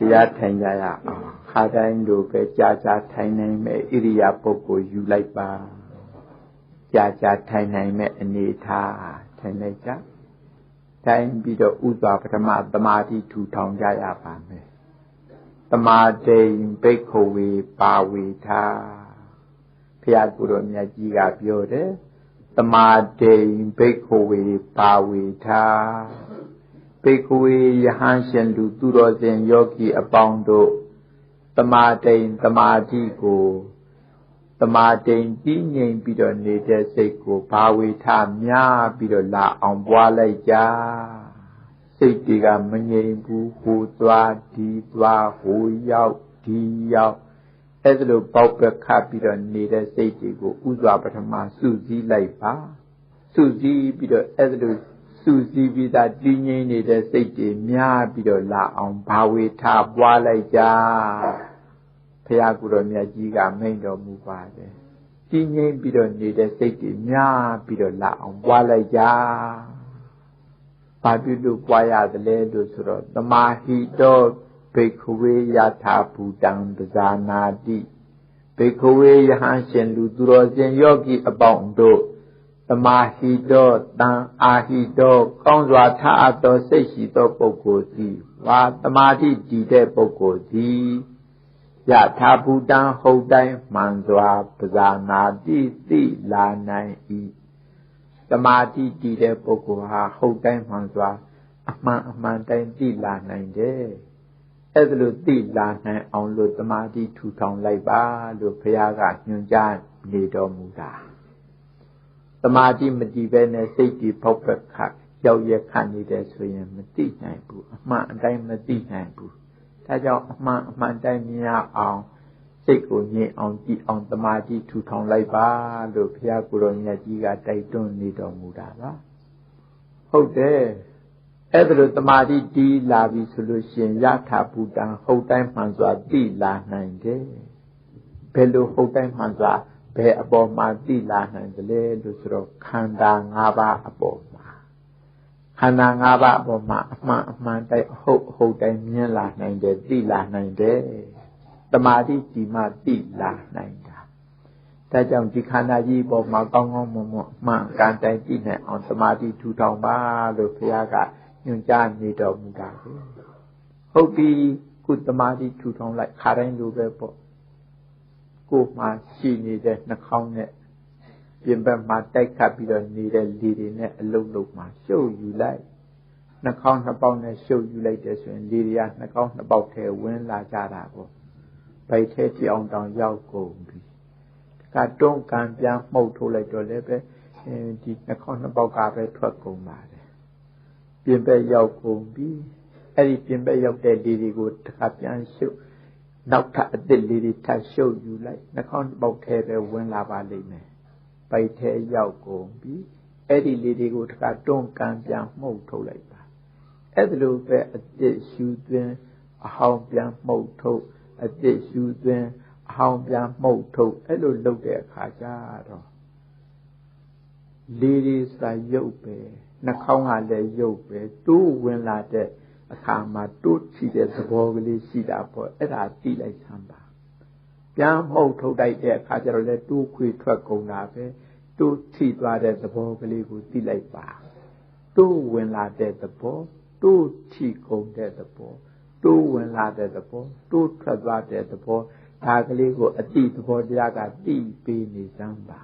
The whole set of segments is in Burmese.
တရားထိုင်ကြရအောင်ခါတိုင်းလိုပဲကြာကြာထိုင်နိုင်မဲ့ဣရိယာပုဂ္ဂိုလ်ယူလိုက်ပါကြာကြာထိုင်နိုင်မဲ့အနေထားထိုင်လိုက်ကြထိုင်ပြီးတော့ဥစွာပထမသမာဓိထူထောင်ကြရပါမယ်သမာဓိဘိက္ခဝေပါဝေထာဘုရားကိုယ်တော်မြတ်ကြီးကပြောတယ်သမာဓိဘိက္ခဝေပါဝေထာ ဘိက္ခဝေယဟန်ရှင်လူသူတော်စင်ယောဂီအပေါင်းတို့တမာတိန်တမာတိကိုတမာတိန်ကြီးငြိမ်ပြီးတော့နေတဲ့စိတ်ကိုဘာဝေထများပြီးတော့လာအောင်ပွားလိုက်ကြစိတ်တွေကမငြိမ်ဘူးဟိုသွားဒီသွားဟိုရောက်ဒီရောက်အဲ့ဒါလိုပေါက်ပခတ်ပြီးတော့နေတဲ့စိတ်တွေကိုဥစွာပထမစုစည်းလိုက်ပါစုစည်းပြီးတော့အဲ့ဒါလို စုစည်းပြီးသားတည်ငြိမ်နေတဲ့စိတ်တွေများပြီးတော့လာအောင်ဘာဝေထပွားလိုက်ကြဖရာကုတော်မြတ်ကြီးကမိန့်တော်မူပါတယ်တည်ငြိမ်ပြီးတော့နေတဲ့စိတ်တွေများပြီးတော့လာအောင်ပွားလိုက်ကြဘာဖြစ်လို့ပွားရသလဲလို့ဆိုတော့သမာဟိတောဘိခဝေယထာဘူတံပဇာနာတိဘိခဝေယဟန်ရှင်လူသူတော်စင်ယောဂီအပေါင်းတို့ သမာဟိတောတံအာဟိတောကောင်းစွာထားအပ်သောစိတ်ရှိသောပုဂ္ဂိုလ်သည်ဝါသမာဓိတည်တဲ့ပုဂ္ဂိုလ်သည်ယထာဘူတံဟုတ်တိုင်းမှန်စွာပဇာနာတိသိလာနိုင်၏သမာဓိတည်တဲ့ပုဂ္ဂိုလ်ဟာဟုတ်တိုင်းမှန်စွာအမှန်အမှန်တိုင်းသိလာနိုင်တယ်အဲ့ဒါလို့သိလာနိုင်အောင်လို့သမာဓိထူထောင်လိုက်ပါလို့ဘုရားကညွှန်ကြားနေတော်မူတာ သမာဓိမတည်ပဲနဲ့စိတ်ဒီဖောက်ဖက်ခတ်ရောက်ရခတ်နေတယ်ဆိုရင်မသိနိုင်ဘူးအမှန်အတိုင်းမသိနိုင်ဘူးဒါကြောင့်အမှန်အမှန်တိုင်းမြင်ရအောင်စိတ်ကိုငြိမ်အောင်ကြည်အောင်တမာတိထူထောင်လိုက်ပါလို့ဘုရားကိုယ်တော်မြတ်ကြီးကတိုက်တွန်းနေတော်မူတာပါဟုတ်တယ်အဲ့ဒါလိုတမာတိတီးလာပြီဆိုလို့ရှိရင်ယထာဘူတံဟုတ်တိုင်းမှန်စွာသိလာနိုင်တယ်ဘယ်လိုဟုတ်တိုင်းမှန်စွာ ဘယ်အပေါ်မှာသိလာနိုင်တယ်လဲလို့ဆိုတော့ခန္ဓာ၅ပါးအပေါ်ခန္ဓာ၅ပါးအပေါ်မှာအမှန်အမှန်တိုက်ဟုတ်ဟုတ်တိုင်းမြင်လာနိုင်တယ်သိလာနိုင်တယ်တမာတိဒီမှသိလာနိုင်တာဒါကြောင့်ဒီခန္ဓာကြီးပေါ်မှာကောင်းကောင်းမွန်မွန်အမှန်ကန်တိုင်းသိနိုင်အောင်တမာတိထူထောင်ပါလို့ဘုရားကညွှန်ကြားနေတော်မူတာပဲဟုတ်ပြီခုတမာတိထူထောင်လိုက်ခါတိုင်းလိုပဲပေါ့ ကိုယ်မှာရှိနေတဲ့နှာခေါင်းနဲ့ပြင်ဘက်မှာတိုက်ခတ်ပြီးတော့နေတဲ့လေတွေနဲ့အလုံးလုံးမှာရှုပ်ယူလိုက်နှာခေါင်းနှစ်ပေါက်နဲ့ရှုပ်ယူလိုက်တယ်ဆိုရင်လေတွေကနှာခေါင်းနှစ်ပေါက်ထဲဝင်လာကြတာပေါ့ဗိုက်ထဲကြည့်အောင်တောင်ရောက်ကုန်ပြီကတွန်းကန်ပြန်မှုတ်ထိုးလိုက်တော့လည်းပဲဒီနှာခေါင်းနှစ်ပေါက်ကပဲထွက်ကုန်ပါတယ်ပြင်ဘက်ရောက်ကုန်ပြီအဲ့ဒီပြင်ဘက်ရောက်တဲ့လေတွေကိုတစ်ခါပြန်ရှုပ် နောက်ထပ်အစ်စ်လေးတွေထပ်ရှုပ်ယူလိုက်နှာခေါင်းနှစ်ပေါက်ထဲပဲဝင်လာပါလိမ့်မယ်ပိုက်ထဲရောက်ကုန်ပြီအဲ့ဒီလေးတွေကိုတခါတွန်းကန်ပြန်မှုတ်ထုတ်လိုက်ပါအဲ့ဒါလိုပဲအစ်စ်ရှူသွင်းအဟောင်းပြန်မှုတ်ထုတ်အစ်စ်ရှူသွင်းအဟောင်းပြန်မှုတ်ထုတ်အဲ့လိုလုပ်တဲ့အခါကျတော့လေးလေးစာရုပ်ပဲနှာခေါင်းကလည်းရုပ်ပဲတိုးဝင်လာတဲ့ အခါမှာတိုးချီတဲ့သဘောကလေးရှိတာပေါ့အဲ့ဒါသိလိုက်ဆမ်းပါပြန်မှုတ်ထုတ်လိုက်တဲ့အခါကျတော့လေတိုးခွေထွက်ကုန်တာပဲတိုးထိသွားတဲ့သဘောကလေးကိုသိလိုက်ပါတိုးဝင်လာတဲ့သဘောတိုးထိကုန်တဲ့သဘောတိုးဝင်လာတဲ့သဘောတိုးထွက်သွားတဲ့သဘောဒါကလေးကိုအတိသဘောတရားကတိပေးနေစမ်းပါ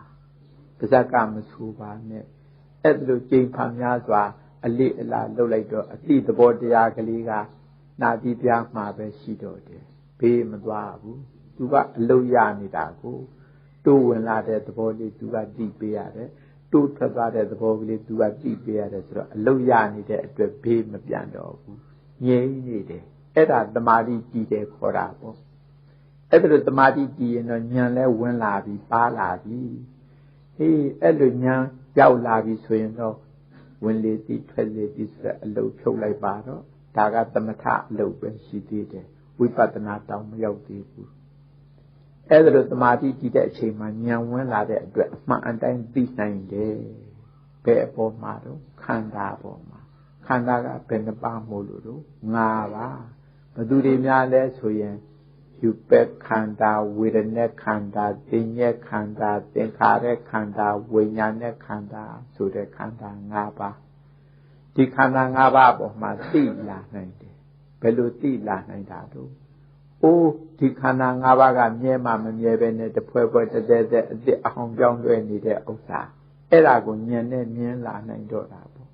ပါဇက်ကမဆိုပါနဲ့အဲ့ဒါလိုကြိမ်ဖန်များစွာ အလိအလာလှုပ်လိုက်တော့အတိသဘောတရားကလေးကနာတိပြားမှာပဲရှိတော့တယ်ဘေးမသွားဘူးသူကအလုတ်ရနေတာကိုတိုးဝင်လာတဲ့သဘောလေးသူကတည်ပေးရတယ်တိုးထွက်သွားတဲ့သဘောကလေးသူကတည်ပေးရတယ်ဆိုတော့အလုတ်ရနေတဲ့အတွက်ဘေးမပြန်တော့ဘူးငြိမ့်နေတယ်အဲ့ဒါတမာတိတည်တယ်ခေါ်တာပေါ့အဲ့ဒါလိုတမာတိတည်ရင်တော့ညံလဲဝင်လာပြီပါလာပြီအေးအဲ့လိုညံရောက်လာပြီဆိုရင်တော့ ဝင်လေတိထွက်လေတိဆိုတဲ့အလုတ်ဖြုတ်လိုက်ပါတော့ဒါကသမထအလုတ်ပဲရှိသေးတယ်ဝိပဿနာတောင်မရောက်သေးဘူးအဲ့ဒါလိုသမာဓိတည်တဲ့အချိန်မှာဉာဏ်ဝင်လာတဲ့အတွက်အမှန်အတိုင်းသိနိုင်တယ်ဘယ်အပေါ်မှာတော့ခန္ဓာပေါ်မှာခန္ဓာကဘယ်နှပါမို့လို့တော့၅ပါခဘသူတွေများလဲဆိုရင် ယူပက်ခန္ဓာဝေဒနာခန္ဓာသင်ညက်ခန္ဓာသင်္ခါရခန္ဓာဝိညာဉ်နဲ့ခန္ဓာဆိုတဲ့ခန္ဓာ၅ပါးဒီခန္ဓာ၅ပါးပေါ်မှာသိလာနိုင်တယ်ဘယ်လိုသိလာနိုင်တာတို့အိုးဒီခန္ဓာ၅ပါးကမြဲမှမမြဲပဲနဲ့တဖွဲဖွဲတသက်သက်အစ်စ်အဟောင်းပြောင်းလွှဲနေတဲ့ဥစ္စာအဲ့ဒါကိုဉာဏ်နဲ့မြင်လာနိုင်တော့တာပေါ့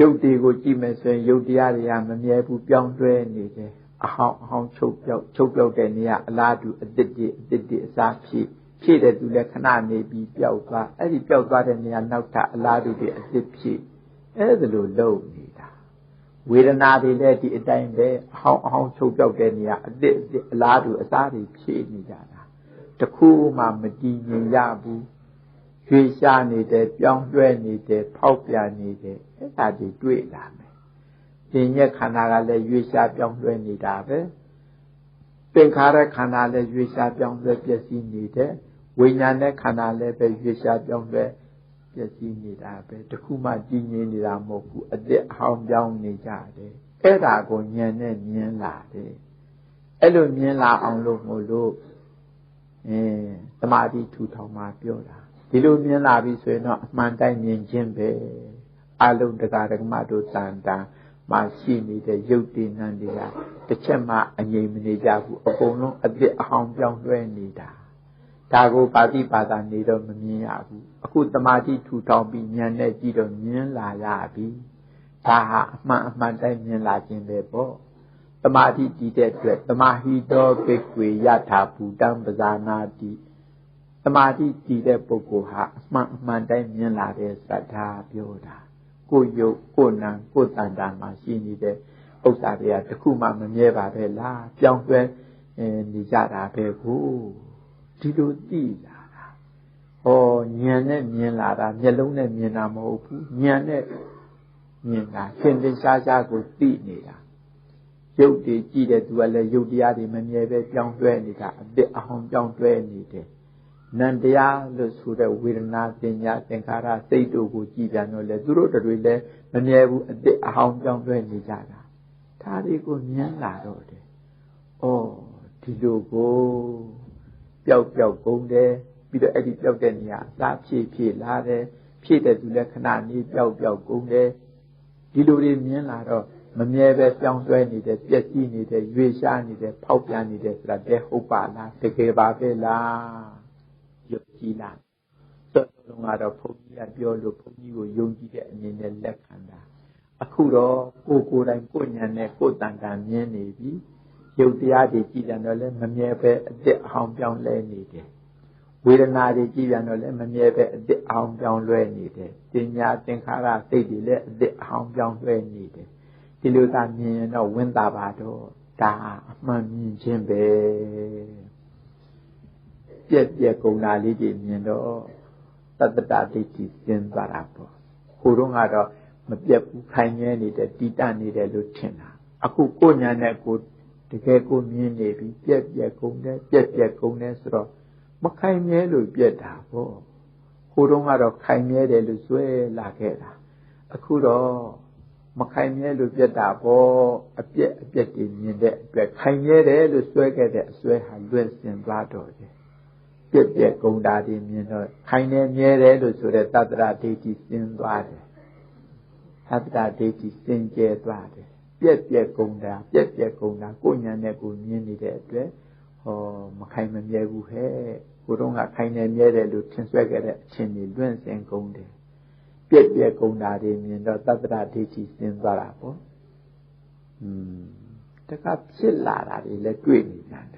ရုပ်တွေကိုကြည့်မယ်ဆိုရင်ရုပ်တရားတွေကမမြဲဘူးပြောင်းလဲနေတယ် အဟောင်းအဟောင်းချုပ်ပြောက်ချုပ်ပြောက်တဲ့နေရာအလားတူအစ်စ်တွေအစ်စ်တွေအစားဖြည့်ဖြည့်တဲ့သူလည်းခဏနေပြီးပျောက်သွားအဲ့ဒီပျောက်သွားတဲ့နေရာနောက်ထပ်အလားတူတွေအစ်စ်ဖြည့်အဲ့ဒါလိုလုပ်နေတာဝေဒနာတွေလည်းဒီအတိုင်းပဲအဟောင်းအဟောင်းချုပ်ပြောက်တဲ့နေရာအစ်စ်အလားတူအစားတွေဖြည့်နေကြတာတခုမှမတည်ငြိမ်ရဘူးရွေရှားနေတယ်ပြောင်းလဲနေတယ်ဖောက်ပြန်နေတယ်အဲ့ဒါတွေတွေ့လာ မယ်။ဉာဏ်ရဲ့ခန္ဓာကလည်းရွေရှားပြောင်းလဲနေတာပဲ။သင်္ခါရခန္ဓာလည်းရွေရှားပြောင်းလဲပျက်စီးနေတယ်။ဝိညာဉ်နဲ့ခန္ဓာလည်းပဲရွေရှားပြောင်းလဲပျက်စီးနေတာပဲ။တခုမှကြည်ငြိမ်နေတာမဟုတ်ဘူး။အသက်အဟောင်းပြောင်းနေကြတယ်။အဲ့ဒါကိုဉာဏ်နဲ့မြင်လာတယ်။အဲ့လိုမြင်လာအောင်လို့မို့လို့အဲသမာဓိထူထောင်မှပြောတာဒီလိုမြင်လာပြီဆိုရင်တော့အမှန်တိုင်းမြင်ခြင်းပဲအလုံးတကာဓမ္မတို့တန်တန် မှရှိနေတဲ့ရုပ်တည်နံတွေကတစ်ချက်မှအငြိမ်မနေကြဘူးအကုန်လုံးအစ်စ်အဟောင်းပြောင်းလဲနေတာဒါကိုပါတိပါဒနေတော့မမြင်ရဘူးအခုတမာတိထူထောင်ပြီးဉာဏ်နဲ့ကြည့်တော့မြင်လာရပြီဒါဟာအမှန်အမှန်တိုင်းမြင်လာခြင်းပဲပေါ့တမာတိတည်တဲ့အတွက်တမာဟိတောပိကွေယထာဘူတံပဇာနာတိသမာဓိတည်တဲ့ပုဂ္ဂိုလ်ဟာအမှန်အမှန်တိုင်းမြင်လာတဲ့သတ္တာပြောတာ ကိုယုတ်ကိုနံကိုတန်တာမှာရှိနေတဲ့ဥစ္စာတွေကတခုမှမမြဲပါပဲလားပြောင်းလဲနေကြတာပဲကိုဒီလိုသိလာတာဟောဉာဏ်နဲ့မြင်လာတာမျက်လုံးနဲ့မြင်တာမဟုတ်ဘူးဉာဏ်နဲ့မြင်တာသင်္သင်ရှားရှားကိုသိနေတာရုပ်တွေကြည့်တဲ့သူကလည်းရုပ်တရားတွေမမြဲပဲပြောင်းလဲနေတာအစ်စ်အဟောင်းပြောင်းလဲနေတယ် နန္တရားလို့ဆိုတဲ့ဝေဒနာပညာသင်္ခါရစိတ်တို့ကိုကြည်ပြန်တော့လေသူတို့တွေလည်းမမြဲဘူးအစ်စ်အဟောင်းပြောင်းလဲနေကြတာဒါတွေကိုမြင်လာတော့တယ်။အော်ဒီလိုကိုပျောက်ပျောက်ကုန်တယ်ပြီးတော့အဲ့ဒီပျောက်တဲ့နေရာအသာဖြည့်ဖြည့်လာတယ်ဖြည့်တဲ့သူလည်းခဏနေပျောက်ပျောက်ကုန်တယ်ဒီလိုတွေမြင်လာတော့မမြဲပဲပြောင်းလဲနေတယ်ပျက်စီးနေတယ်ရွေရှားနေတယ်ဖောက်ပြန်နေတယ်ဆိုတာတည်းဟုတ်ပါလားတကယ်ပါပဲလားယုံ ကြည်လားစောစောကတော့ဘုန်းကြီးကပြောလို့ဘုန်းကြီးကိုယုံကြည်တဲ့အနေနဲ့လက်ခံတာအခုတော့ကိုကိုယ်တိုင်ကိုညံနဲ့ကိုတန်တန်မြင်နေပြီယုတ်တရားတွေကြည်တယ်တော့လည်းမမြဲပဲအစ်စ်အဟောင်းပြောင်းလဲနေတယ်ဝေဒနာတွေကြည်ပြန်တော့လည်းမမြဲပဲအစ်စ်အဟောင်းပြောင်းလဲနေတယ်ပညာသင်္ခါရစိတ်တွေလည်းအစ်စ်အဟောင်းပြောင်းလဲနေတယ်ဒီလိုသာမြင်ရင်တော့ဝင်တာပါတော့ဒါအမှန်မြင်ခြင်းပဲ ပြက်ပြက်ကုန်တာလေးတွေမြင်တော့တတ္တတဒိဋ္ဌိစဉ်းသွားတာပေါ့ဟိုတော့ကတော့မပြက်ဘူးခိုင်ငဲနေတဲ့တိတနေတယ်လို့ထင်တာအခုကိုညာနဲ့ကိုတကယ်ကိုမြင်နေပြီပြက်ပြက်ကုန်တယ်ပြက်ပြက်ကုန်တယ်ဆိုတော့မခိုင်မြဲလို့ပြက်တာပေါ့ဟိုတော့ကတော့ခိုင်မြဲတယ်လို့ဆွဲလာခဲ့တာအခုတော့မခိုင်မြဲလို့ပြက်တာပေါ့အပြက်အပြက်တွေမြင်တဲ့အတွက်ခိုင်မြဲတယ်လို့ဆွဲခဲ့တဲ့အဆွဲဟာလွင့်စင်သွားတော့တယ် ပြက်ပြက်ကုန်တာတွေမြင်တော့ခိုင်နေမြဲတယ်လို့ဆိုတဲ့တတ္တရာဒိဋ္ဌိစင်သွားတယ်သတ္တရာဒိဋ္ဌိစင်ကြဲသွားတယ်ပြက်ပြက်ကုန်တာပြက်ပြက်ကုန်တာကိုညာနဲ့ကိုမြင်နေတဲ့အတွက်ဟောမခိုင်မမြဲဘူးဟဲ့ကိုတော့ကခိုင်နေမြဲတယ်လို့ထင်ဆွဲခဲ့တဲ့အချင်းတွေလွင့်စင်ကုန်တယ်ပြက်ပြက်ကုန်တာတွေမြင်တော့တတ္တရာဒိဋ္ဌိစင်သွားတာပေါ့อืมတခါဖြစ်လာတာတွေလည်းတွေ့နေကြတယ်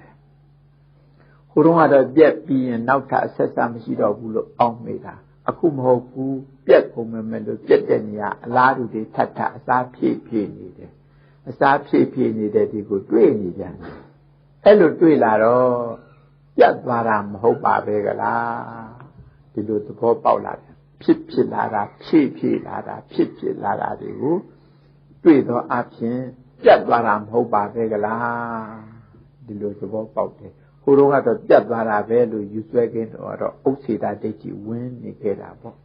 ဟိုတုန်းကတော့ပြက်ပြီးရင်နောက်ထပ်အဆက်ဆက်မရှိတော့ဘူးလို့အောင်းမိတာအခုမဟုတ်ဘူးပြက်ကုန်မယ်မယ်လို့ပြက်တဲ့နေရာအလားတူတွေထပ်ထပ်အစားဖြည့်ဖြည့်နေတယ်အစားဖြည့်ဖြည့်နေတဲ့ဒီကိုတွေ့နေကြတယ်အဲ့လိုတွေ့လာတော့ပြတ်သွားတာမဟုတ်ပါပဲကလားဒီလိုသဘောပေါက်လာတယ်ဖြစ်ဖြစ်လာတာဖြည့်ဖြည့်လာတာဖြစ်ဖြစ်လာတာတွေကိုတွေ့တော့အဖြစ်ပြတ်သွားတာမဟုတ်ပါပဲကလားဒီလိုသဘောပေါက်တယ် ဟိုတော့ကတော့ပြတ်သွားတာပဲလို့ယူဆွဲခင်းတော့တော့ဥစ္စေတာဒိဋ္ဌိဝင်နေခဲ့တာပေါ့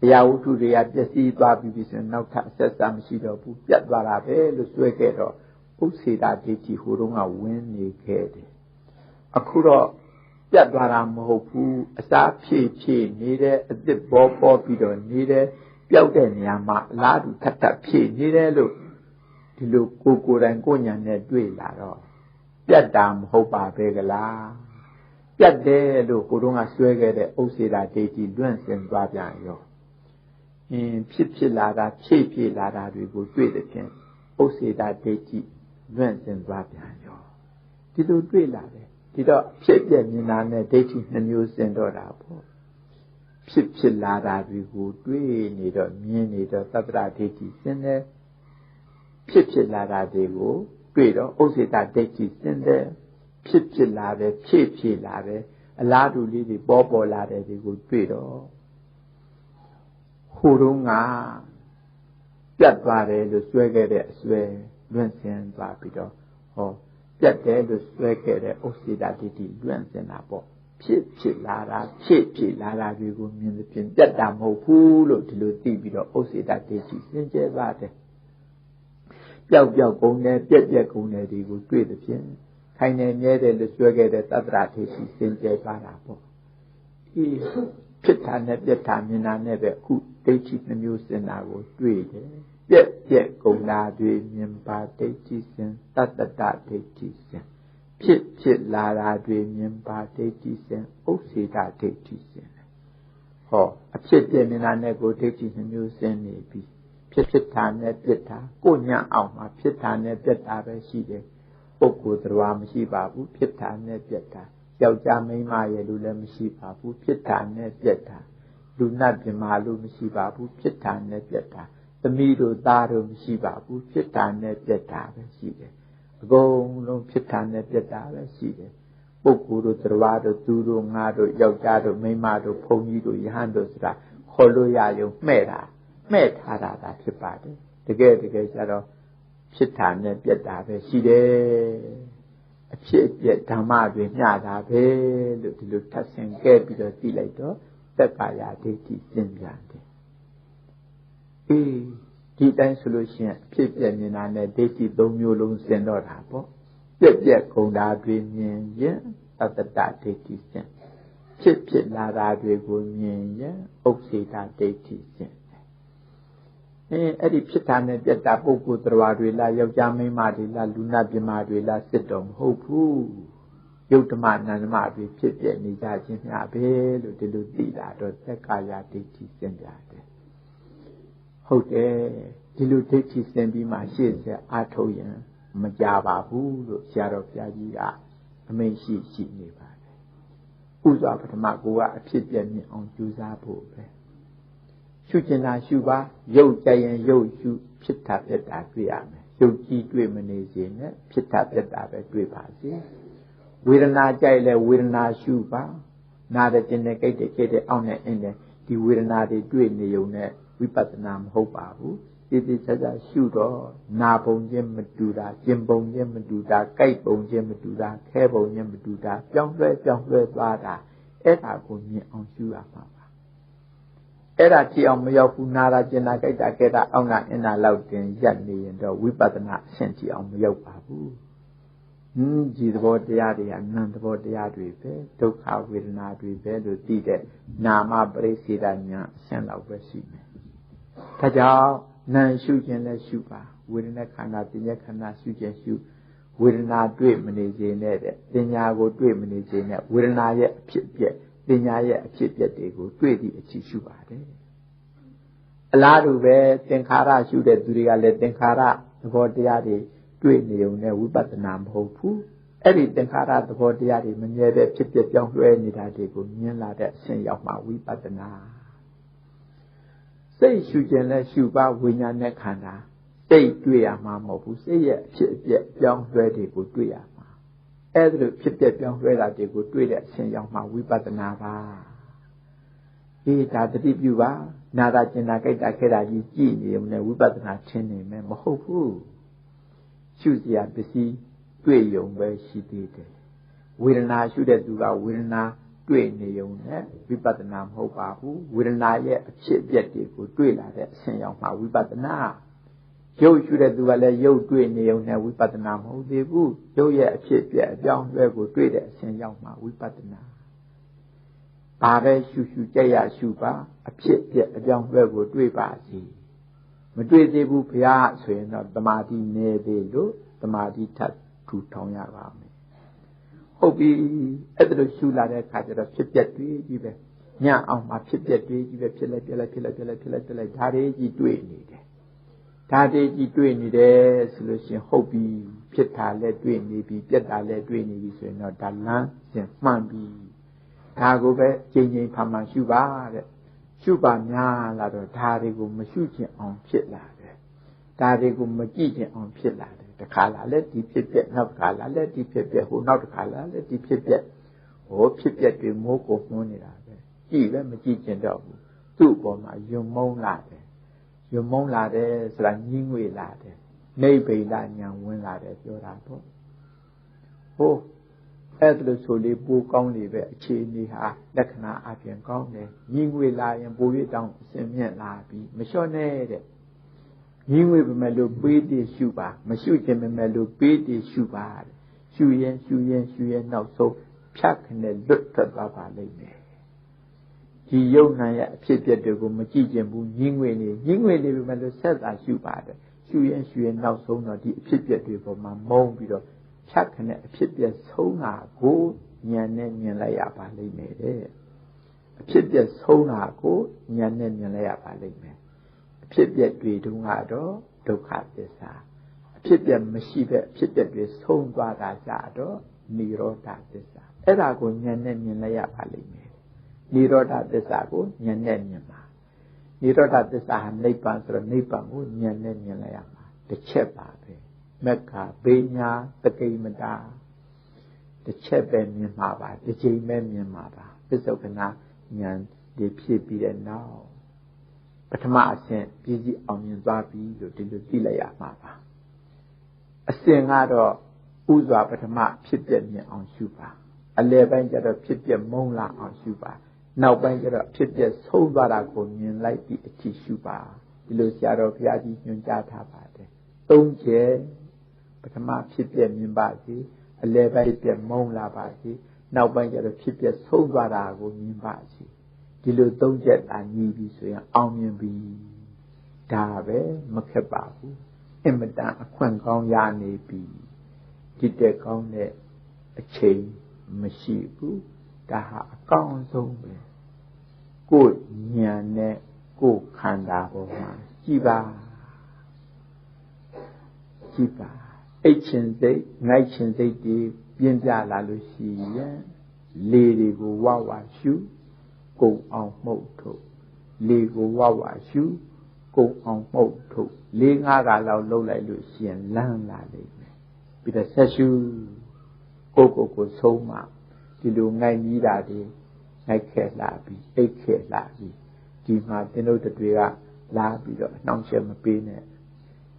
တရားဝတ္ထုတွေကပျက်စီးသွားပြီဆိုရင်နောက်ထပ်ဆက်စပ်မရှိတော့ဘူးပြတ်သွားတာပဲလို့ဆွဲခဲ့တော့ဥစ္စေတာဒိဋ္ဌိဟိုတုန်းကဝင်နေခဲ့တယ်အခုတော့ပြတ်သွားတာမဟုတ်ဘူးအစားဖြည့်ဖြည့်နေတဲ့အစ်စ်ပေါ်ပေါ်ပြီးတော့နေတယ်ပျောက်တဲ့နေရာမှာအလားတူထပ်ထပ်ဖြည့်နေတယ်လို့ဒီလိုကိုကိုယ်တိုင်ကိုညာနဲ့တွေ့လာတော့ ပြတ်တာမဟုတ်ပါပဲကလားပြတ်တယ်လို့ကိုတုန်းကဆွဲခဲ့တဲ့ဥစ္စေတာဒိဋ္ဌိလွန့်စင်သွားပြန်ရောအင်းဖြစ်ဖြစ်လာတာဖြည့်ဖြည့်လာတာတွေကိုတွေ့တဲ့ဖြင့်ဥစ္စေတာဒိဋ္ဌိလွန့်စင်သွားပြန်ရောဒီလိုတွေ့လာတယ်ဒီတော့ဖြစ်ပြမြင်တာနဲ့ဒိဋ္ဌိနှမျိုးစင်တော့တာပေါ့ဖြစ်ဖြစ်လာတာတွေကိုတွေ့နေတော့မြင်နေတော့သတ္တရာဒိဋ္ဌိစင်တယ်ဖြစ်ဖြစ်လာတာတွေကို တွေ့တော့ဥစ္စေတဒိဋ္ဌိစင်တယ်ဖြစ်ဖြစ်လာတယ်ဖြည့်ဖြည့်လာတယ်အလားတူလေးတွေပေါ်ပေါ်လာတယ်တွေကိုတွေ့တော့ဟိုတုန်းကပြတ်သွားတယ်လို့ဆွဲခဲ့တဲ့အဆွဲလွင့်စင်သွားပြီးတော့ဟောပြတ်တယ်လို့ဆွဲခဲ့တဲ့ဥစ္စေတဒိဋ္ဌိလွင့်စင်တာပေါ့ဖြစ်ဖြစ်လာတာဖြစ်ဖြစ်လာတာတွေကိုမြင်သဖြင့်ပြတ်တာမဟုတ်ဘူးလို့ဒီလိုသိပြီးတော့ဥစ္စေတဒိဋ္ဌိစင်ကြယ်ပါတယ် ပျောက်ပျောက်ကုန်တယ်ပြက်ပြက်ကုန်တယ်ဒီကိုတွေ့သဖြင့်ခိုင်နေမြဲတယ်လို့ဆွဲခဲ့တဲ့သတ္တရာထေရှိစင်ကြယ်ပါတာပေါ့ဒီဖြစ်တာနဲ့ပြက်တာမြင်တာနဲ့ပဲအခုဒိဋ္ဌိနှမျိုးစင်တာကိုတွေ့တယ်ပြက်ပြက်ကုန်တာတွေမြင်ပါဒိဋ္ဌိစင်တတ္တတဒိဋ္ဌိစင်ဖြစ်ဖြစ်လာတာတွေမြင်ပါဒိဋ္ဌိစင်ဥစ္စေတဒိဋ္ဌိစင်ဟောအဖြစ်ပြမြင်တာနဲ့ကိုဒိဋ္ဌိနှမျိုးစင်နေပြီ ဖြစ်ဖြစ်တာနဲ့ပြစ်တာကိုညံ့အောင်မှာဖြစ်တာနဲ့ပြစ်တာပဲရှိတယ်ပုဂ္ဂိုလ်တရားမရှိပါဘူးဖြစ်တာနဲ့ပြစ်တာယောက်ျားမိန်းမရဲ့လူလည်းမရှိပါဘူးဖြစ်တာနဲ့ပြစ်တာလူနတ်ပြမာလူမရှိပါဘူးဖြစ်တာနဲ့ပြစ်တာသမီးတို့သားတို့မရှိပါဘူးဖြစ်တာနဲ့ပြစ်တာပဲရှိတယ်အကုန်လုံးဖြစ်တာနဲ့ပြစ်တာပဲရှိတယ်ပုဂ္ဂိုလ်တို့တရားတို့သူတို့ငါတို့ယောက်ျားတို့မိန်းမတို့ဘုန်းကြီးတို့ယဟန်တို့ဆိုတာခေါ်လို့ရရုံမှဲ့တာ မှဲ့ထားတာသာဖြစ်ပါတယ်တကယ်တကယ်ကျတော့ဖြစ်တာနဲ့ပြက်တာပဲရှိတယ်အဖြစ်အပျက်ဓမ္မတွေမျှတာပဲလို့ဒီလိုထပ်ဆင်ကဲပြီးတော့သိလိုက်တော့သက်ကာယဒိဋ္ဌိသင်ပြန်တယ်အေးဒီတိုင်းဆိုလို့ရှိရင်အဖြစ်ပြက်မြင်တာနဲ့ဒိဋ္ဌိ၃မျိုးလုံးစင်တော့တာပေါ့ပြက်ပြက်ကုန်တာတွေမြင်ရင်သတ္တတဒိဋ္ဌိစင်ဖြစ်ဖြစ်လာတာတွေကိုမြင်ရင်ဥစ္စေတာဒိဋ္ဌိစင် အင်းအဲ့ဒီဖြစ်တာနဲ့ပြတ်တာပုဂ္ဂိုလ်တရားတွေလားယောက်ျားမိန်းမတွေလားလူနာပြမတွေလားစစ်တော်မဟုတ်ဘူးယုတ်ဓမ္မနန္ဒမတွေဖြစ်ပြနေကြခြင်းများပဲလို့ဒီလိုသိတာတော့သက်ကာယဒိဋ္ဌိစင်ပြတယ်ဟုတ်တယ်ဒီလိုဒိဋ္ဌိစင်ပြီးမှရှေ့ဆက်အားထုတ်ရင်မကြပါဘူးလို့ဆရာတော်ဘုရားကြီးကအမိန့်ရှိရှိနေပါတယ်ဥစွာပထမကိုကအဖြစ်ပြမြင်အောင်ကြိုးစားဖို့ပဲ ရှုကျင်တာရှုပါရုပ်ကြရင်ရုပ်ရှုဖြစ်တာပြက်တာတွေ့ရမယ်ရုပ်ကြည့်တွေ့မနေစေနဲ့ဖြစ်တာပြက်တာပဲတွေ့ပါစေဝေဒနာကြိုက်လဲဝေဒနာရှုပါနာတဲ့ကျင်တဲ့ကြိတ်တဲ့ကြိတ်တဲ့အောင့်နဲ့အင်းတဲ့ဒီဝေဒနာတွေတွေ့နေုံနဲ့ဝိပဿနာမဟုတ်ပါဘူးတည်တည်ချာချာရှုတော့နာပုံချင်းမတူတာကျင်ပုံချင်းမတူတာကြိုက်ပုံချင်းမတူတာခဲပုံချင်းမတူတာပြောင်းလဲပြောင်းလဲသွားတာအဲ့ဒါကိုမြင်အောင်ရှုရမှာ အဲ့ဒါကြည့်အောင်မရောက်ဘူးနာတာကျင်တာကြိုက်တာကဲတာအောင်းတာအင်းတာလောက်တင်ရက်နေရင်တော့ဝိပဿနာအဆင့်ကြည့်အောင်မရောက်ပါဘူးဟင်းဒီသဘောတရားတွေကနံသဘောတရားတွေပဲဒုက္ခဝေဒနာတွေပဲလို့သိတဲ့နာမပရိစေဒညာအဆင့်လောက်ပဲရှိမယ်ဒါကြောင့်နာရှုခြင်းလည်းရှုပါဝေဒနာခန္ဓာပညာခန္ဓာရှုခြင်းရှုဝေဒနာတွေ့မနေစေနဲ့တဲ့ပညာကိုတွေ့မနေစေနဲ့ဝေဒနာရဲ့အဖြစ်အပျက် ပညာရဲ့အဖြစ်အပျက်တွေကိုတွေ့သည့်အချိန်ရှုပါတယ်အလားတူပဲသင်္ခါရရှုတဲ့သူတွေကလည်းသင်္ခါရသဘောတရားတွေတွေ့နေုံနဲ့ဝိပဿနာမဟုတ်ဘူးအဲ့ဒီသင်္ခါရသဘောတရားတွေမမြဲပဲဖြစ်ဖြစ်ပြောင်းလဲနေတာတွေကိုမြင်လာတဲ့အဆင့်ရောက်မှဝိပဿနာစိတ်ရှုခြင်းလဲရှုပါဝိညာဉ်နဲ့ခန္ဓာစိတ်တွေ့ရမှာမဟုတ်ဘူးစိတ်ရဲ့အဖြစ်အပျက်ပြောင်းလဲတွေကိုတွေ့ရမှာ အဲ့ဒါလိုဖြစ်ပျက်ပြောင်းလဲတာတွေကိုတွေ့တဲ့အဆင့်ရောက်မှဝိပဿနာပါအေးဒါတတိပြုပါနာတာကျင်တာကြိုက်တာခဲတာကြီးကြည့်နေုံနဲ့ဝိပဿနာထင်နေမယ်မဟုတ်ဘူးရှုစရာပစ္စည်းတွေ့ယုံပဲရှိသေးတယ်ဝေဒနာရှုတဲ့သူကဝေဒနာတွေ့နေုံနဲ့ဝိပဿနာမဟုတ်ပါဘူးဝေဒနာရဲ့အဖြစ်အပျက်တွေကိုတွေ့လာတဲ့အဆင့်ရောက်မှဝိပဿနာ ရုပ်ရှုတဲ့သူကလည်းရုပ်တွေ့နေုံနဲ့ဝိပဿနာမဟုတ်သေးဘူးရုပ်ရဲ့အဖြစ်ပြက်အပြောင်းလဲကိုတွေ့တဲ့အစဉ်ရောက်မှဝိပဿနာဘာပဲရှုရှုကြက်ရရှုပါအဖြစ်ပြက်အပြောင်းလဲကိုတွေ့ပါစီမတွေ့သေးဘူးဘုရားဆိုရင်တော့တမာတိနေသေးလို့တမာတိထပ်ထူထောင်ရပါမယ်ဟုတ်ပြီအဲ့ဒါလို့ရှုလာတဲ့အခါကျတော့ဖြစ်ပြက်တွေ့ကြီးပဲညအောင်မှဖြစ်ပြက်တွေ့ကြီးပဲဖြစ်လိုက်ပြက်လိုက်ဖြစ်လိုက်ပြက်လိုက်ဖြစ်လိုက်ပြက်လိုက်ဒါတွေကြီးတွေ့နေတယ် ဒါတွေကြီးတွေ့နေတယ်ဆိုလို့ရှင်ဟုတ်ပြီဖြစ်တာလည်းတွေ့နေပြီပြက်တာလည်းတွေ့နေပြီဆိုရင်တော့ဒါလမ်းစဉ်မှန်ပြီဒါကိုပဲချိန်ချိန်ဖန်ဖန်ရှုပါတဲ့ရှုပါများလာတော့ဒါတွေကိုမရှုချင်အောင်ဖြစ်လာတယ်ဒါတွေကိုမကြည့်ချင်အောင်ဖြစ်လာတယ်တခါလာလည်းဒီဖြစ်ပြက်နောက်တခါလာလည်းဒီဖြစ်ပြက်ဟိုနောက်တခါလာလည်းဒီဖြစ်ပြက်ဟိုဖြစ်ပြက်တွေမိုးကိုနှွှန်းနေတာပဲကြည့်လည်းမကြည့်ချင်တော့ဘူးသူ့အပေါ်မှာယုံမုန်းလာတယ် ယုံမုန်းလာတယ်ဆိုတာညင်းငွေလာတယ်နိဗ္ဗိဒညာဝင်လာတယ်ပြောတာပေါ့ဟိုအဲ့ဒါလို့ဆိုလေပိုးကောင်းလေပဲအခြေအနေဟာလက္ခဏာအပြင်ကောင်းတယ်ညီငွေလာရင်ပိုးရတောင်းအစင်မြင့်လာပြီမလျှော့နဲ့တဲ့ညီငွေပဲမဲ့လို့ပေးတည်ရှုပါမရှုခြင်းပဲမဲ့လို့ပေးတည်ရှုပါတဲ့ရှုရင်ရှုရင်ရှုရင်နောက်ဆုံးဖြတ်ခနဲ့လွတ်ထွက်သွားပါလိမ့်မယ် ဒီယုံနာရဲ့အဖြစ်အပျက်တွေကိုမကြည့်ကျင်ဘူးညီငွေနေညီငွေနေပဲမဲ့လို့ဆက်သာရှုပါတယ်ရှုရင်ရှုရင်နောက်ဆုံးတော့ဒီအဖြစ်အပျက်တွေပေါ်မှာမုန်းပြီးတော့ဖြတ်ခနဲ့အဖြစ်ပြက်ဆုံးတာကိုဉာဏ်နဲ့မြင်လိုက်ရပါလိမ့်မယ်တဲ့အဖြစ်ပြက်ဆုံးတာကိုဉာဏ်နဲ့မြင်လိုက်ရပါလိမ့်မယ်အဖြစ်ပြက်တွေတုန်းကတော့ဒုက္ခသစ္စာအဖြစ်ပြက်မရှိပဲအဖြစ်ပြက်တွေဆုံးသွားတာကြတော့និရောဓသစ္စာအဲ့ဒါကိုဉာဏ်နဲ့မြင်လိုက်ရပါလိမ့်မယ် និရောဓသစ္စာကိုဉာဏ်နဲ့မြင်ပါនិရောဓသစ္စာဟာနိဗ္ဗာန်ဆိုတော့နိဗ္ဗာန်ကိုဉာဏ်နဲ့မြင်လိုက်ရမှာတစ်ချက်ပါပဲမက္ခဘေညာတကိမတာတစ်ချက်ပဲမြင်မှာပါတစ်ချိန်ပဲမြင်မှာပါပစ္စုပနာဉာဏ်ဒီဖြစ်ပြီးတဲ့နောက်ပထမအဆင့်ပြည့်စည်အောင်မြင်သွားပြီလို့ဒီလိုသိလိုက်ရမှာပါအစဉ်ကတော့ဥစွာပထမဖြစ်ပြမြင်အောင်ရှုပါအလယ်ပိုင်းကျတော့ဖြစ်ပြမုံလာအောင်ရှုပါ နောက်ပိုင်းကျတော့ဖြစ်ပြဆုံးသွားတာကိုမြင်လိုက်ပြီးအထိရှုပါဒီလိုဆရာတော်ဘုရားကြီးညွှန်ကြားထားပါတယ်သုံးချက်ပထမဖြစ်ပြမြင်ပါစေအလယ်ပိုင်းဖြစ်ပြမုံလာပါစေနောက်ပိုင်းကျတော့ဖြစ်ပြဆုံးသွားတာကိုမြင်ပါစေဒီလိုသုံးချက်သာညီပြီဆိုရင်အောင်မြင်ပြီဒါပဲမခက်ပါဘူးအင်မတန်အခွင့်ကောင်းရနေပြီဒီတက်ကောင်းတဲ့အချိန်မရှိဘူး ဒါဟာအကောင်းဆုံးပဲကိုယ်ဉာဏ်နဲ့ကိုယ်ခန္ဓာပေါ်မှာကြည်ပါကြည်ပါအိတ်ချင်စိတ်ငိုက်ချင်စိတ်တွေပြင်းပြလာလို့ရှိရင်လေတွေကိုဝဝရှုကုံအောင်မှုတ်ထုတ်လေကိုဝဝရှုကုံအောင်မှုတ်ထုတ်လေးငါးကလောက်လှုပ်လိုက်လို့ရှိရင်လန်းလာလိမ့်မယ်ပြီးတော့ဆက်ရှုကိုကိုကိုဆုံးမှ ဒီလိုငိုက်ပြီးတာတွေငိုက်ခဲ့လာပြီးအိတ်ခဲ့လာပြီးဒီမှာတင်းတို့တွေကလာပြီးတော့နှောင့်ယှက်မပေးနဲ့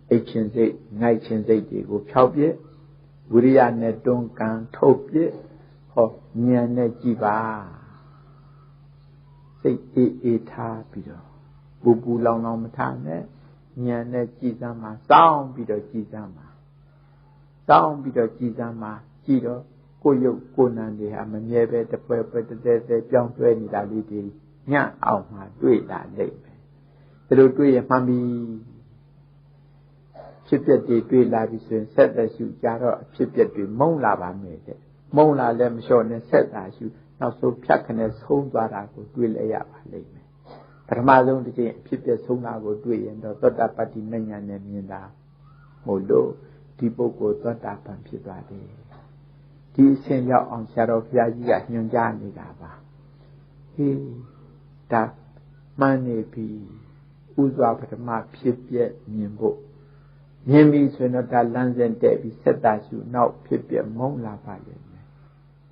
အိတ်ချင်းစိတ်ငိုက်ချင်းစိတ်တွေကိုဖြောက်ပြစ်ဝိရိယနဲ့တွန်းကန်ထုတ်ပြစ်ဟောဉာဏ်နဲ့ကြည်ပါစိတ်အေးအေးထားပြီးတော့ပူပူလောင်လောင်မထားနဲ့ဉာဏ်နဲ့ကြည်စမ်းမှာစောင်းပြီးတော့ကြည်စမ်းမှာစောင်းပြီးတော့ကြည်စမ်းမှာကြည်တော့ ကိုရုပ်ကိုနာတွေဟာမမြဲပဲတပွဲပွဲတတဲတဲပြောင်းတွဲနေတာလေးတွေညံ့အောင်မှတွေ့လာလိမ့်မယ်ဒါလိုတွေ့ရမှန်ပြီဖြစ်ပျက်တွေတွေ့လာပြီဆိုရင်ဆက်သက်ရှုကြတော့အဖြစ်ပျက်တွေမုံလာပါမယ်တဲ့မုံလာလည်းမလျှော့နဲ့ဆက်သာရှုနောက်ဆုံးဖြတ်ခနဲ့ဆုံးသွားတာကိုတွေ့လဲရပါလိမ့်မယ်ပထမဆုံးတစ်ချိန်အဖြစ်ပျက်ဆုံးတာကိုတွေ့ရင်တော့သောတာပတ္တိမဉ္ဇဏ်နဲ့မြင်တာမို့လို့ဒီပုဂ္ဂိုလ်သောတာပန်ဖြစ်သွားတယ် ဒီအဆင့်ရောက်အောင်ဆရာတော်ဘုရားကြီးကညွှန်ကြားနေတာပါဟေးဒါမှန်နေပြီဥစွာပထမဖြစ်ပျက်မြင်ဖို့မြင်ပြီဆိုရင်တော့ဒါလမ်းစဉ်တဲ့ပြီးဆက်တာရှုနောက်ဖြစ်ပြမုံလာပါလိမ့်မယ်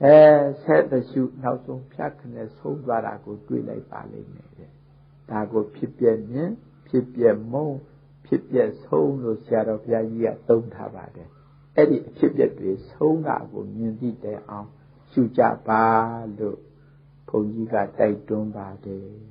အဲဆက်တရှုနောက်ဆုံးဖြတ်ခနဲ့ဆုံးသွားတာကိုတွေးလိုက်ပါလိမ့်မယ်တဲ့ဒါကိုဖြစ်ပြမြင်ဖြစ်ပြမုံဖြစ်ပြဆုံးလို့ဆရာတော်ဘုရားကြီးကသုံးထားပါတယ် အဲ့ဒီအဖြစ်ပြတွေဆုံးတာကိုမြင်သိတဲ့အောင်ရှုကြပါလို့ဘုန်းကြီးကတိုက်တွန်းပါတယ်